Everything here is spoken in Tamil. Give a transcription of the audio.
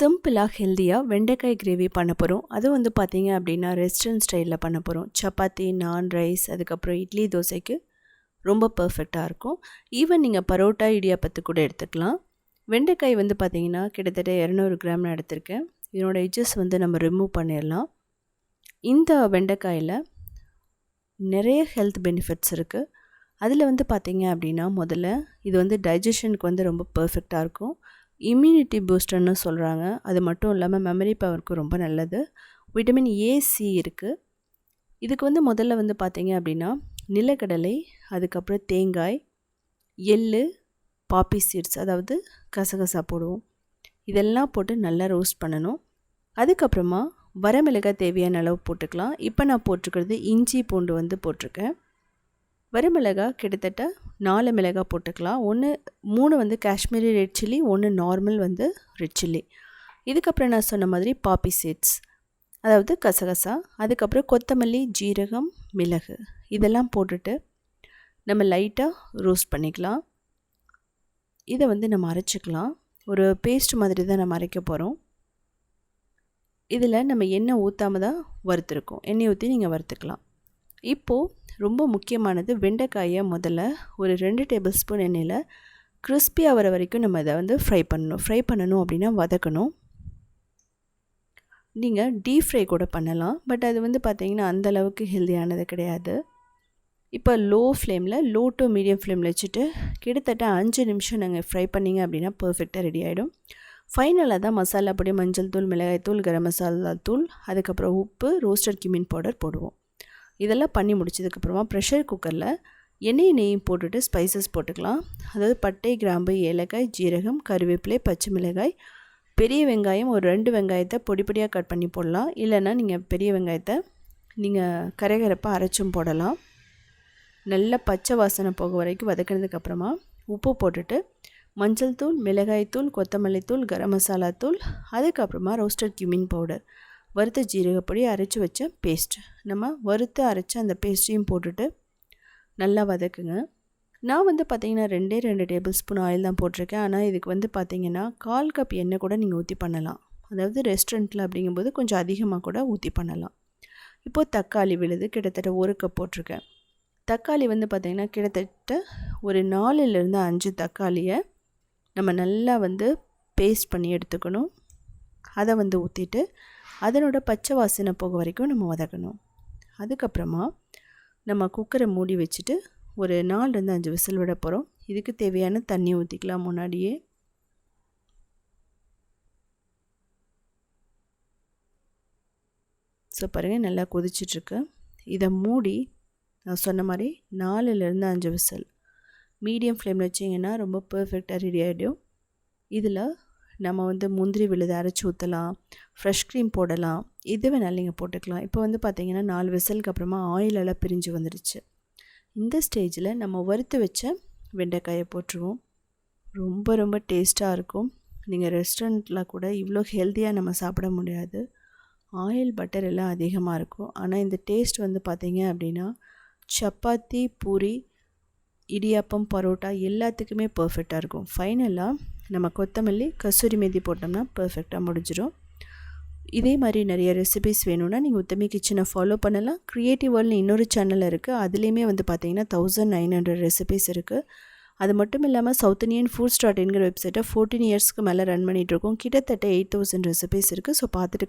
சிம்பிளாக ஹெல்த்தியாக வெண்டைக்காய் கிரேவி பண்ண போகிறோம் அதுவும் வந்து பார்த்திங்க அப்படின்னா ரெஸ்டாரண்ட் ஸ்டைலில் பண்ண போகிறோம் சப்பாத்தி நான் ரைஸ் அதுக்கப்புறம் இட்லி தோசைக்கு ரொம்ப பர்ஃபெக்டாக இருக்கும். ஈவன் நீங்கள் பரோட்டா இடியாப்பத்து கூட எடுத்துக்கலாம். வெண்டைக்காய் வந்து பார்த்திங்கன்னா கிட்டத்தட்ட இரநூறு கிராம் நான் எடுத்திருக்கேன். இதனோட எஜ்ஜஸ் வந்து நம்ம ரிமூவ் பண்ணிடலாம். இந்த வெண்டைக்காயில் நிறைய ஹெல்த் பெனிஃபிட்ஸ் இருக்குது அதில் வந்து பார்த்திங்க அப்படின்னா முதல்ல இது வந்து டைஜஷனுக்கு வந்து ரொம்ப பர்ஃபெக்டாக இருக்கும். இம்யூனிட்டி பூஸ்டர்னு சொல்கிறாங்க அது மட்டும் இல்லாமல் மெமரி பவருக்கு ரொம்ப நல்லது. விட்டமின் ஏசி இருக்குது இதுக்கு வந்து முதல்ல வந்து பார்த்தீங்க அப்படின்னா நிலக்கடலை அதுக்கப்புறம் தேங்காய் எள்ளு பாப்பி சீட்ஸ் அதாவது கசகசா போடுவோம். இதெல்லாம் போட்டு நல்லா ரோஸ்ட் பண்ணணும். அதுக்கப்புறமா வரமிளகாய் தேவையான அளவு போட்டுக்கலாம். இப்போ நான் போட்டிருக்கிறது இஞ்சி பூண்டு வந்து போட்டிருக்கேன். வரமிளகா கிட்டத்தட்ட நாலு மிளகாய் போட்டுக்கலாம். ஒன்று மூணு வந்து காஷ்மீரி ரெட் சில்லி ஒன்று நார்மல் வந்து ரெட் சில்லி இதுக்கப்புறம் நான் சொன்ன மாதிரி பாப்பி சீட்ஸ் அதாவது கசகசா. அதுக்கப்புறம் கொத்தமல்லி ஜீரகம் மிளகு. இதெல்லாம் போட்டுட்டு நம்ம லைட்டாக ரோஸ்ட் பண்ணிக்கலாம். இதை வந்து நம்ம அரைச்சிக்கலாம். ஒரு பேஸ்ட் மாதிரி தான் நம்ம அரைக்க போகிறோம் இதில் நம்ம எண்ணெய் ஊற்றாம தான் வறுத்துருக்கோம். எண்ணெய் ஊற்றி நீங்கள் வறுத்துக்கலாம். இப்போது ரொம்ப முக்கியமானது வெண்டைக்காயை முதல்ல ஒரு ரெண்டு டேபிள் ஸ்பூன் எண்ணெயில் கிறிஸ்பி ஆகிற வரைக்கும் நம்ம இதை வந்து ஃப்ரை பண்ணணும். ஃப்ரை பண்ணணும் அப்படின்னா வதக்கணும். நீங்கள் டீப் ஃப்ரை கூட பண்ணலாம். பட் அது வந்து பார்த்திங்கன்னா அந்தளவுக்கு ஹெல்த்தியானது கிடையாது. இப்போ லோ ஃப்ளேமில் லோ டு மீடியம் ஃப்ளேமில் வச்சுட்டு கிட்டத்தட்ட அஞ்சு நிமிஷம் நாங்கள் ஃப்ரை பண்ணிங்க அப்படின்னா பர்ஃபெக்டாக ரெடி ஆகிடும் ஃபைனலாக தான் மசாலா பொடி மஞ்சள் தூள் மிளகாய் தூள் கரம் மசாலா தூள் அதுக்கப்புறம் உப்பு ரோஸ்டட் கிமின் பவுடர் போடுவோம். இதெல்லாம் பண்ணி முடிச்சதுக்கப்புறமா ப்ரெஷர் குக்கரில் எண்ணெய் நெய்யும் போட்டுட்டு ஸ்பைசஸ் போட்டுக்கலாம். அதாவது பட்டை கிராம்பு ஏலக்காய் ஜீரகம் கருவேப்பிலை பச்சை மிளகாய் பெரிய வெங்காயம் ஒரு ரெண்டு வெங்காயத்தை பொடி பொடியாக கட் பண்ணி போடலாம். இல்லைன்னா நீங்கள் பெரிய வெங்காயத்தை நீங்கள் கரைகரப்பாக அரைச்சும் போடலாம். நல்ல பச்சை வாசனை போக வரைக்கும் வதக்கினதுக்கப்புறமா உப்பு போட்டுட்டு மஞ்சள் தூள் மிளகாய் தூள் கொத்தமல்லி தூள் கரம் மசாலா தூள் அதுக்கப்புறமா ரோஸ்டட் கியூமின் பவுடர் வறுத்த ஜீரகப்பொடி அரைச்சி வச்ச பேஸ்ட் நம்ம வறுத்து அரைச்ச அந்த பேஸ்ட்டையும் போட்டுட்டு நல்லா வதக்குங்க. நான் வந்து பார்த்திங்கன்னா ரெண்டே ரெண்டு டேபிள் ஸ்பூன் ஆயில் தான் போட்டிருக்கேன். ஆனால் இதுக்கு வந்து பார்த்திங்கன்னா கால் கப் எண்ணெய் கூட நீங்கள் ஊற்றி பண்ணலாம். அதாவது ரெஸ்டாரண்ட்டில் அப்படிங்கும்போது கொஞ்சம் அதிகமாக கூட ஊற்றி பண்ணலாம். இப்போது தக்காளி விழுது கிட்டத்தட்ட ஒரு கப் போட்டிருக்கேன். தக்காளி வந்து பார்த்திங்கன்னா கிட்டத்தட்ட ஒரு நாலுலேருந்து அஞ்சு தக்காளியை நம்ம நல்லா வந்து பேஸ்ட் பண்ணி எடுத்துக்கணும். அதை வந்து ஊற்றிட்டு அதனோட பச்சை வாசனை போக வரைக்கும் நம்ம வதக்கணும். அதுக்கப்புறமா நம்ம குக்கரை மூடி வச்சுட்டு ஒரு நாலுலேருந்து அஞ்சு விசில் விட போகிறோம் இதுக்கு தேவையான தண்ணி ஊற்றிக்கலாம் முன்னாடியே. ஸோ பாருங்கள் நல்லா கொதிச்சிட்ருக்கு. இதை மூடி நான் சொன்ன மாதிரி நாலுலேருந்து அஞ்சு விசில். மீடியம் ஃப்ளேமில் வச்சிங்கன்னா ரொம்ப பர்ஃபெக்டாக ரெடி ஆகிடும் இதில் நம்ம வந்து முந்திரி விழுது அரைச்சி ஊற்றலாம் ஃப்ரெஷ் க்ரீம் போடலாம் இது வேணாலும் நீங்கள் போட்டுக்கலாம். இப்போ வந்து பார்த்திங்கன்னா நாலு விசலுக்கு அப்புறமா ஆயிலெல்லாம் பிரிஞ்சு வந்துடுச்சு இந்த ஸ்டேஜில் நம்ம வறுத்து வச்ச வெண்டைக்காயை போட்டுருவோம். ரொம்ப ரொம்ப டேஸ்ட்டாக இருக்கும். நீங்கள் ரெஸ்டாரண்ட்டில் கூட இவ்வளோ ஹெல்த்தியாக நம்ம சாப்பிட முடியாது. ஆயில் பட்டர் எல்லாம் அதிகமாக இருக்கும். ஆனால் இந்த டேஸ்ட் வந்து பார்த்திங்க அப்படின்னா சப்பாத்தி பூரி இடியாப்பம் பரோட்டா எல்லாத்துக்குமே பர்ஃபெக்டாக இருக்கும். ஃபைனலாக நம்ம கொத்தமல்லி கசூரி மேதி போட்டோம்னா பர்ஃபெக்டாக முடிஞ்சிடும் இதே மாதிரி நிறைய ரெசிபிஸ் வேணும்னா நீங்கள் உத்தமி கிச்சனை ஃபாலோ பண்ணலாம். க்ரியேட்டிவ் வேர்ல்டு இன்னொரு சேனல் இருக்குது அதுலேயுமே வந்து பார்த்தீங்கன்னா தௌசண்ட் நைன் ஹண்ட்ரட் ரெசிபிஸ் இருக்குது அது மட்டும் இல்லாமல் சவுத் இந்தியன் ஃபுட் ஸ்டார்ட்ங்கிற வெப்சைட்டை ஃபோர்டீன் இயர்ஸ்க்கு மேலே ரன் பண்ணிகிட்ருக்கோம் கிட்டத்தட்ட எயிட் தௌசண்ட் ரெசிபிஸ் இருக்குது ஸோ பார்த்துட்டு